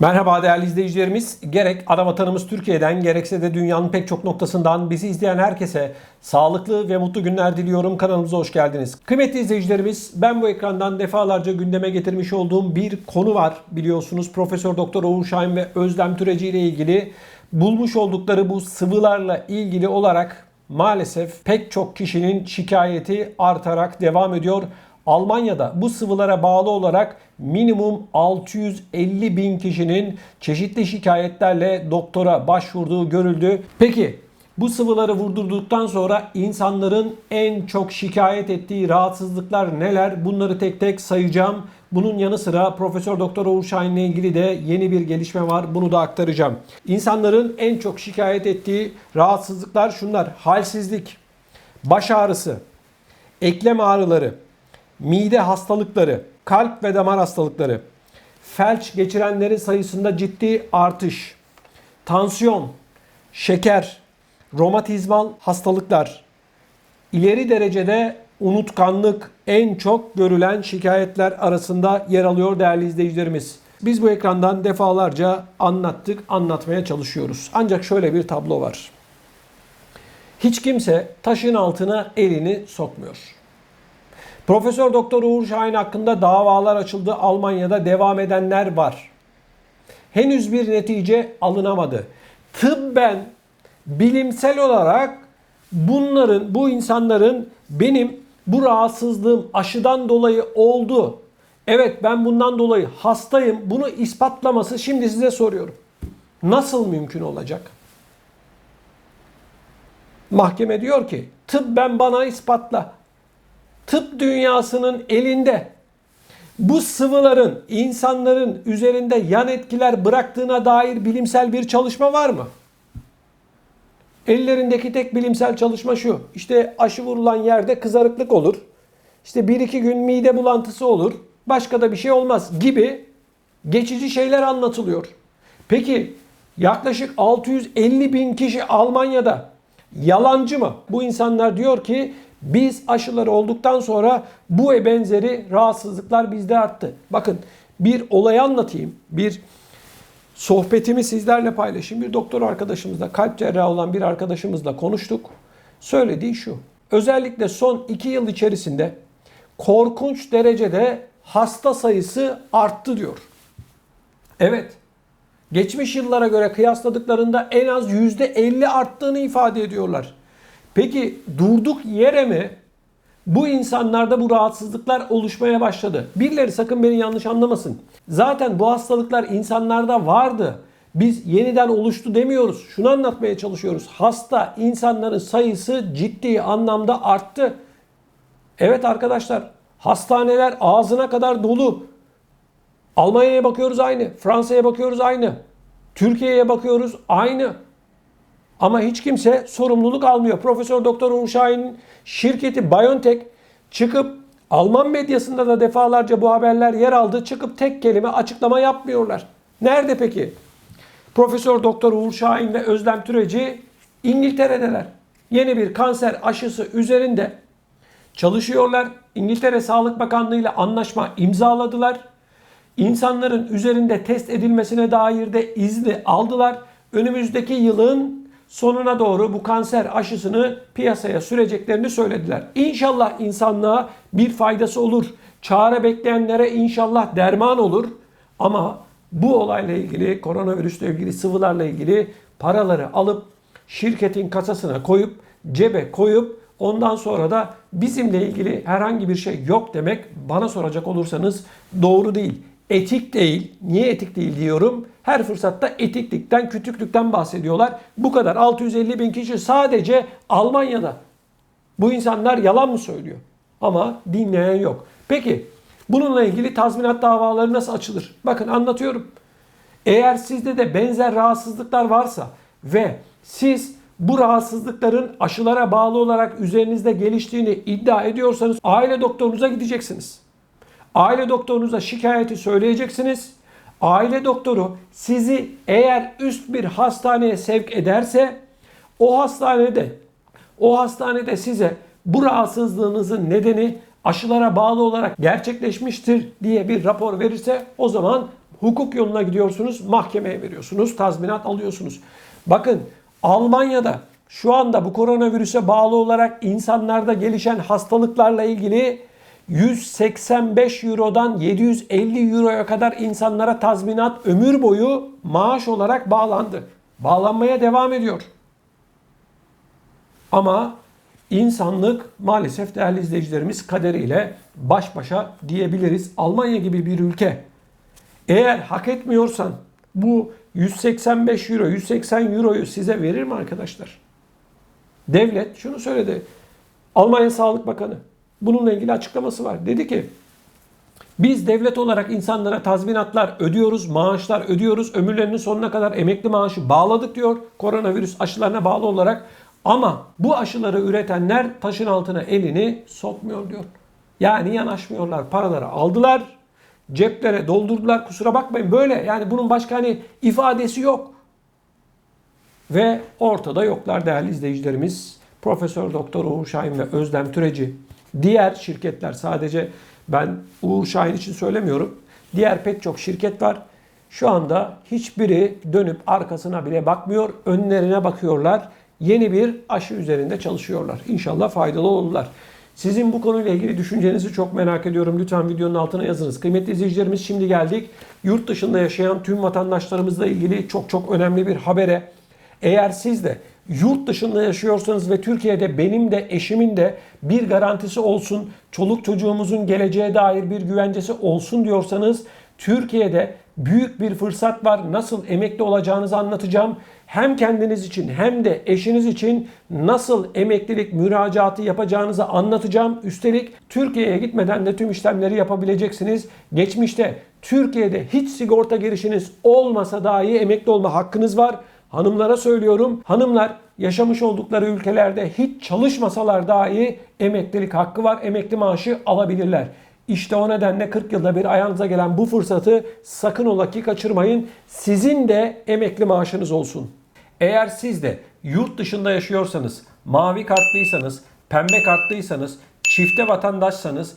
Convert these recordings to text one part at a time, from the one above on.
Merhaba değerli izleyicilerimiz. Gerek ana vatanımız Türkiye'den gerekse de dünyanın pek çok noktasından bizi izleyen herkese sağlıklı ve mutlu günler diliyorum. Kanalımıza hoş geldiniz. Kıymetli izleyicilerimiz ben bu ekrandan defalarca gündeme getirmiş olduğum bir konu var biliyorsunuz. Profesör Doktor Oğuz Şahin ve Özlem Türeci ile ilgili bulmuş oldukları bu sıvılarla ilgili olarak maalesef pek çok kişinin şikayeti artarak devam ediyor. Almanya'da bu sıvılara bağlı olarak minimum 650 bin kişinin çeşitli şikayetlerle doktora başvurduğu görüldü. Peki bu sıvıları vurdurduktan sonra insanların en çok şikayet ettiği rahatsızlıklar neler? Bunları tek tek sayacağım. Bunun yanı sıra Profesör Doktor Oğuz Şahin ile ilgili de yeni bir gelişme var. Bunu da aktaracağım. İnsanların en çok şikayet ettiği rahatsızlıklar şunlar. Halsizlik, baş ağrısı, eklem ağrıları, mide hastalıkları, kalp ve damar hastalıkları, felç geçirenlerin sayısında ciddi artış, tansiyon, şeker, romatizmal hastalıklar, ileri derecede unutkanlık en çok görülen şikayetler arasında yer alıyor değerli izleyicilerimiz. Biz bu ekrandan defalarca anlattık, anlatmaya çalışıyoruz. Ancak şöyle bir tablo var. Hiç kimse taşın altına elini sokmuyor. Profesör Doktor Uğur Şahin hakkında davalar açıldı. Almanya'da devam edenler var. Henüz bir netice alınamadı. Tıbben bilimsel olarak bunların, bu insanların benim bu rahatsızlığım aşıdan dolayı oldu. Evet ben bundan dolayı hastayım. Bunu ispatlaması şimdi size soruyorum. Nasıl mümkün olacak? Mahkeme diyor ki tıbben bana ispatla tıp dünyasının elinde bu sıvıların insanların üzerinde yan etkiler bıraktığına dair bilimsel bir çalışma var mı? Ellerindeki tek bilimsel çalışma şu. İşte aşı vurulan yerde kızarıklık olur. İşte bir iki gün mide bulantısı olur. Başka da bir şey olmaz gibi geçici şeyler anlatılıyor. Peki yaklaşık 650 bin kişi Almanya'da yalancı mı? Bu insanlar diyor ki biz aşıları olduktan sonra bu ve benzeri rahatsızlıklar bizde arttı. Bakın bir olayı anlatayım. Bir sohbetimi sizlerle paylaşayım. Bir doktor arkadaşımızla, kalp cerrahı olan bir arkadaşımızla konuştuk. Söylediği şu. Özellikle son iki yıl içerisinde korkunç derecede hasta sayısı arttı diyor. Evet. Geçmiş yıllara göre kıyasladıklarında en az %50 arttığını ifade ediyorlar. Peki durduk yere mi bu insanlarda bu rahatsızlıklar oluşmaya başladı? Birileri sakın beni yanlış anlamasın. Zaten bu hastalıklar insanlarda vardı. Biz yeniden oluştu demiyoruz. Şunu anlatmaya çalışıyoruz. Hasta insanların sayısı ciddi anlamda arttı. Evet arkadaşlar hastaneler ağzına kadar dolu. Almanya'ya bakıyoruz aynı. Fransa'ya bakıyoruz aynı. Türkiye'ye bakıyoruz aynı. Ama hiç kimse sorumluluk almıyor. Profesör Doktor Uğur Şahin'in şirketi BioNTech çıkıp Alman medyasında da defalarca bu haberler yer aldı. Çıkıp tek kelime açıklama yapmıyorlar. Nerede peki? Profesör Doktor Uğur Şahin ve Özlem Türeci İngiltere'deler. Yeni bir kanser aşısı üzerinde çalışıyorlar. İngiltere Sağlık Bakanlığı ile anlaşma imzaladılar. İnsanların üzerinde test edilmesine dair de izni aldılar. Önümüzdeki yılın sonuna doğru bu kanser aşısını piyasaya süreceklerini söylediler. İnşallah insanlığa bir faydası olur. Çare bekleyenlere inşallah derman olur. Ama bu olayla ilgili, koronavirüsle ilgili, sıvılarla ilgili paraları alıp şirketin kasasına koyup, cebe koyup ondan sonra da bizimle ilgili herhangi bir şey yok demek bana soracak olursanız doğru değil. Etik değil. Niye etik değil diyorum? Her fırsatta etiklikten, kütüklükten bahsediyorlar. Bu kadar 650 bin kişi sadece Almanya'da. Bu insanlar yalan mı söylüyor? Ama dinleyen yok. Peki bununla ilgili tazminat davaları nasıl açılır? Bakın anlatıyorum. Eğer sizde de benzer rahatsızlıklar varsa ve siz bu rahatsızlıkların aşılara bağlı olarak üzerinizde geliştiğini iddia ediyorsanız aile doktorunuza gideceksiniz. Aile doktorunuza şikayeti söyleyeceksiniz. Aile doktoru sizi eğer üst bir hastaneye sevk ederse o hastanede o hastanede size bu rahatsızlığınızın nedeni aşılara bağlı olarak gerçekleşmiştir diye bir rapor verirse o zaman hukuk yoluna gidiyorsunuz, mahkemeye veriyorsunuz, tazminat alıyorsunuz. Bakın Almanya'da şu anda bu koronavirüse bağlı olarak insanlarda gelişen hastalıklarla ilgili 185 Euro'dan 750 Euro'ya kadar insanlara tazminat ömür boyu maaş olarak bağlandı. Bağlanmaya devam ediyor. Ama insanlık maalesef değerli izleyicilerimiz kaderiyle baş başa diyebiliriz. Almanya gibi bir ülke eğer hak etmiyorsan bu 185 euro, 180 euroyu size verir mi arkadaşlar? Devlet şunu söyledi. Almanya Sağlık Bakanı bununla ilgili açıklaması var. Dedi ki biz devlet olarak insanlara tazminatlar ödüyoruz, maaşlar ödüyoruz. Ömürlerinin sonuna kadar emekli maaşı bağladık diyor. Koronavirüs aşılarına bağlı olarak. Ama bu aşıları üretenler taşın altına elini sokmuyor diyor. Yani yanaşmıyorlar. Paraları aldılar. Ceplere doldurdular. Kusura bakmayın böyle. Yani bunun başka hani ifadesi yok. Ve ortada yoklar değerli izleyicilerimiz. Profesör Doktor Uğur Şahin ve Özlem Türeci. Diğer şirketler sadece ben Uğur Şahin için söylemiyorum. Diğer pek çok şirket var. Şu anda hiçbiri dönüp arkasına bile bakmıyor. Önlerine bakıyorlar. Yeni bir aşı üzerinde çalışıyorlar. İnşallah faydalı olurlar. Sizin bu konuyla ilgili düşüncenizi çok merak ediyorum. Lütfen videonun altına yazınız. Kıymetli izleyicilerimiz şimdi geldik. Yurt dışında yaşayan tüm vatandaşlarımızla ilgili çok çok önemli bir habere. Eğer siz de yurt dışında yaşıyorsanız ve Türkiye'de benim de eşimin de bir garantisi olsun, çoluk çocuğumuzun geleceğe dair bir güvencesi olsun diyorsanız Türkiye'de büyük bir fırsat var. Nasıl emekli olacağınızı anlatacağım. Hem kendiniz için hem de eşiniz için nasıl emeklilik müracaatı yapacağınızı anlatacağım. Üstelik Türkiye'ye gitmeden de tüm işlemleri yapabileceksiniz. Geçmişte Türkiye'de hiç sigorta girişiniz olmasa dahi emekli olma hakkınız var. Hanımlara söylüyorum. Hanımlar yaşamış oldukları ülkelerde hiç çalışmasalar dahi emeklilik hakkı var. Emekli maaşı alabilirler. İşte o nedenle 40 yılda bir ayağınıza gelen bu fırsatı sakın ola ki kaçırmayın. Sizin de emekli maaşınız olsun. Eğer siz de yurt dışında yaşıyorsanız, mavi kartlıysanız, pembe kartlıysanız, çifte vatandaşsanız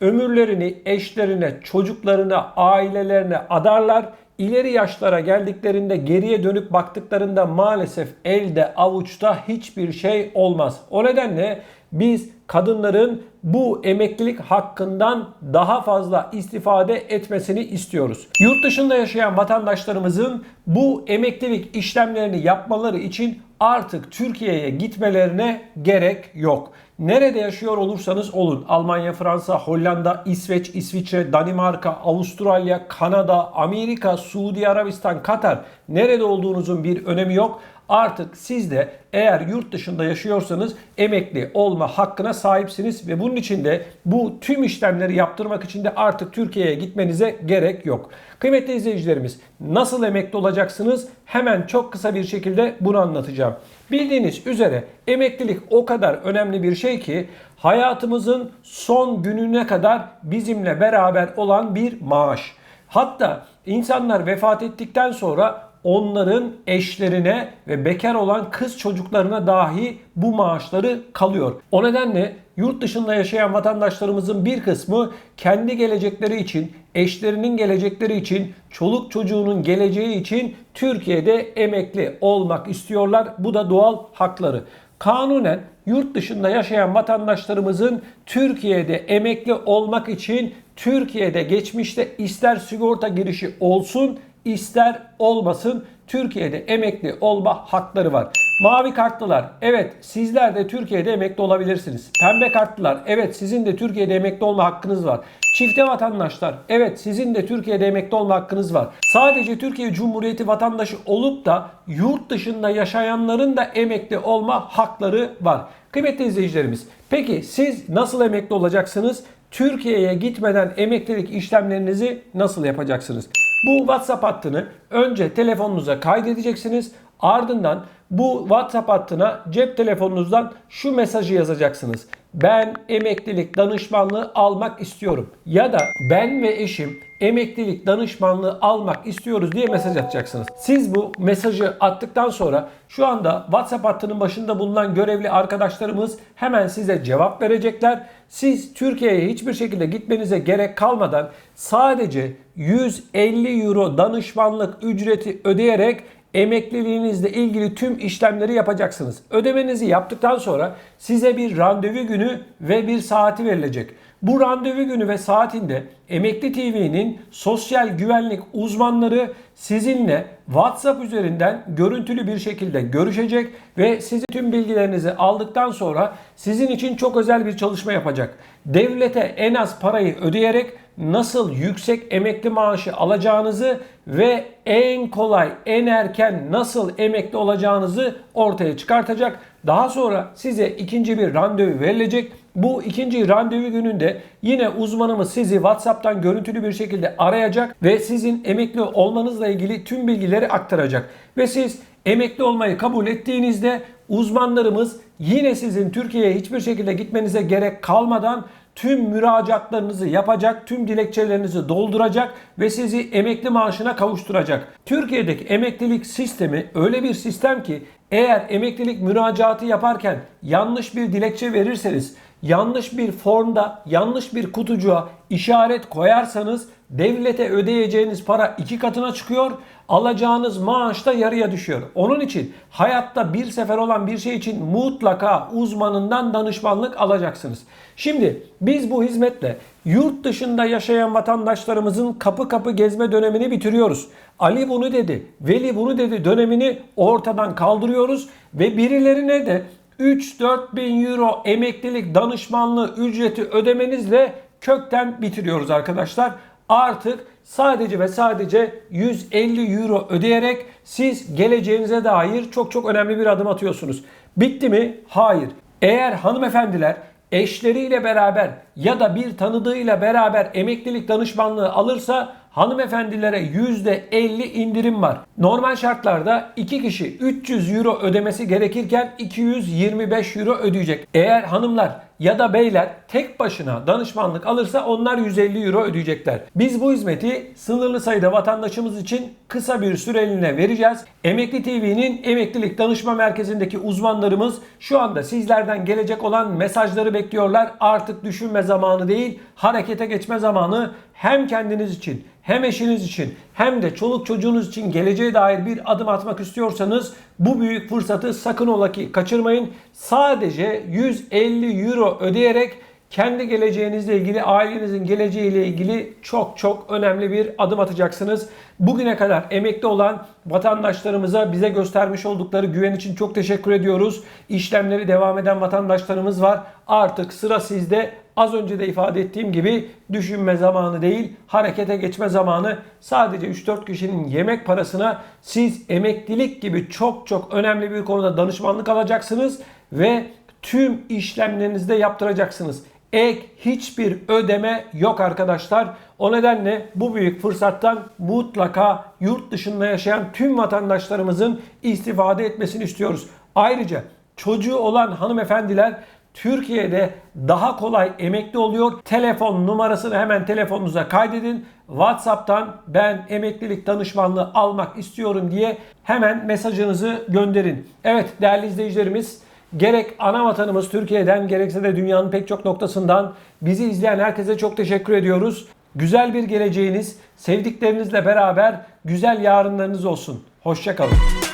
ömürlerini eşlerine, çocuklarına, ailelerine adarlar. İleri yaşlara geldiklerinde geriye dönüp baktıklarında maalesef elde avuçta hiçbir şey olmaz. O nedenle biz kadınların bu emeklilik hakkından daha fazla istifade etmesini istiyoruz. Yurt dışında yaşayan vatandaşlarımızın bu emeklilik işlemlerini yapmaları için artık Türkiye'ye gitmelerine gerek yok. Nerede yaşıyor olursanız olun. Almanya, Fransa, Hollanda, İsveç, İsviçre, Danimarka, Avustralya, Kanada, Amerika, Suudi Arabistan, Katar. Nerede olduğunuzun bir önemi yok. Artık siz de eğer yurt dışında yaşıyorsanız emekli olma hakkına sahipsiniz ve bunun için de bu tüm işlemleri yaptırmak için de artık Türkiye'ye gitmenize gerek yok. Kıymetli izleyicilerimiz nasıl emekli olacaksınız? Hemen çok kısa bir şekilde bunu anlatacağım. Bildiğiniz üzere emeklilik o kadar önemli bir şey ki hayatımızın son gününe kadar bizimle beraber olan bir maaş. Hatta insanlar vefat ettikten sonra onların eşlerine ve bekar olan kız çocuklarına dahi bu maaşları kalıyor. O nedenle yurt dışında yaşayan vatandaşlarımızın bir kısmı kendi gelecekleri için, eşlerinin gelecekleri için, çoluk çocuğunun geleceği için Türkiye'de emekli olmak istiyorlar. Bu da doğal hakları. Kanunen yurt dışında yaşayan vatandaşlarımızın Türkiye'de emekli olmak için Türkiye'de geçmişte ister sigorta girişi olsun ister olmasın Türkiye'de emekli olma hakları var. Mavi kartlılar evet sizler de Türkiye'de emekli olabilirsiniz. Pembe kartlılar evet sizin de Türkiye'de emekli olma hakkınız var. Çifte vatandaşlar evet sizin de Türkiye'de emekli olma hakkınız var. Sadece Türkiye Cumhuriyeti vatandaşı olup da yurt dışında yaşayanların da emekli olma hakları var. Kıymetli izleyicilerimiz peki siz nasıl emekli olacaksınız? Türkiye'ye gitmeden emeklilik işlemlerinizi nasıl yapacaksınız? Bu WhatsApp hattını önce telefonunuza kaydedeceksiniz. Ardından bu WhatsApp hattına cep telefonunuzdan şu mesajı yazacaksınız. Ben emeklilik danışmanlığı almak istiyorum. Ya da ben ve eşim emeklilik danışmanlığı almak istiyoruz diye mesaj atacaksınız. Siz bu mesajı attıktan sonra şu anda WhatsApp hattının başında bulunan görevli arkadaşlarımız hemen size cevap verecekler. Siz Türkiye'ye hiçbir şekilde gitmenize gerek kalmadan sadece 150 euro danışmanlık ücreti ödeyerek emekliliğinizle ilgili tüm işlemleri yapacaksınız. Ödemenizi yaptıktan sonra size bir randevu günü ve bir saati verilecek. Bu randevu günü ve saatinde Emekli TV'nin sosyal güvenlik uzmanları sizinle WhatsApp üzerinden görüntülü bir şekilde görüşecek ve sizi tüm bilgilerinizi aldıktan sonra sizin için çok özel bir çalışma yapacak. Devlete en az parayı ödeyerek nasıl yüksek emekli maaşı alacağınızı ve en kolay, en erken nasıl emekli olacağınızı ortaya çıkartacak. Daha sonra size ikinci bir randevu verilecek. Bu ikinci randevu gününde yine uzmanımız sizi WhatsApp'tan görüntülü bir şekilde arayacak ve sizin emekli olmanızla ilgili tüm bilgileri aktaracak. Ve siz emekli olmayı kabul ettiğinizde uzmanlarımız yine sizin Türkiye'ye hiçbir şekilde gitmenize gerek kalmadan tüm müracaatlarınızı yapacak, tüm dilekçelerinizi dolduracak ve sizi emekli maaşına kavuşturacak. Türkiye'deki emeklilik sistemi öyle bir sistem ki eğer emeklilik müracaatı yaparken yanlış bir dilekçe verirseniz, yanlış bir formda, yanlış bir kutucuğa işaret koyarsanız devlete ödeyeceğiniz para iki katına çıkıyor, alacağınız maaş da yarıya düşüyor. Onun için hayatta bir sefer olan bir şey için mutlaka uzmanından danışmanlık alacaksınız. Şimdi biz bu hizmetle yurt dışında yaşayan vatandaşlarımızın kapı kapı gezme dönemini bitiriyoruz. Ali bunu dedi, Veli bunu dedi dönemini ortadan kaldırıyoruz ve birilerine de 3-4 bin euro emeklilik danışmanlığı ücreti ödemenizle kökten bitiriyoruz arkadaşlar. Artık sadece ve sadece 150 euro ödeyerek siz geleceğinize dair çok çok önemli bir adım atıyorsunuz. Bitti mi? Hayır. Eğer hanımefendiler eşleriyle beraber ya da bir tanıdığıyla beraber emeklilik danışmanlığı alırsa hanımefendilere %50 indirim var. Normal şartlarda 2 kişi 300 euro ödemesi gerekirken 225 euro ödeyecek. Eğer hanımlar ya da beyler tek başına danışmanlık alırsa onlar 150 euro ödeyecekler. Biz bu hizmeti sınırlı sayıda vatandaşımız için kısa bir süreliğine vereceğiz. Emekli TV'nin emeklilik danışma merkezindeki uzmanlarımız şu anda sizlerden gelecek olan mesajları bekliyorlar. Artık düşünme zamanı değil, harekete geçme zamanı hem kendiniz için hem eşiniz için hem de çoluk çocuğunuz için geleceğe dair bir adım atmak istiyorsanız bu büyük fırsatı sakın ola ki kaçırmayın. Sadece 150 euro ödeyerek kendi geleceğinizle ilgili, ailenizin geleceğiyle ilgili çok çok önemli bir adım atacaksınız. Bugüne kadar emekli olan vatandaşlarımıza bize göstermiş oldukları güven için çok teşekkür ediyoruz. İşlemleri devam eden vatandaşlarımız var. Artık sıra sizde. Az önce de ifade ettiğim gibi düşünme zamanı değil, harekete geçme zamanı. Sadece 3-4 kişinin yemek parasına siz emeklilik gibi çok çok önemli bir konuda danışmanlık alacaksınız ve tüm işlemlerinizde yaptıracaksınız. Ek hiçbir ödeme yok arkadaşlar. O nedenle bu büyük fırsattan mutlaka yurt dışında yaşayan tüm vatandaşlarımızın istifade etmesini istiyoruz. Ayrıca çocuğu olan hanımefendiler Türkiye'de daha kolay emekli oluyor. Telefon numarasını hemen telefonunuza kaydedin. WhatsApp'tan ben emeklilik danışmanlığı almak istiyorum diye hemen mesajınızı gönderin. Evet değerli izleyicilerimiz gerek ana vatanımız Türkiye'den gerekse de dünyanın pek çok noktasından bizi izleyen herkese çok teşekkür ediyoruz. Güzel bir geleceğiniz, sevdiklerinizle beraber güzel yarınlarınız olsun. Hoşçakalın.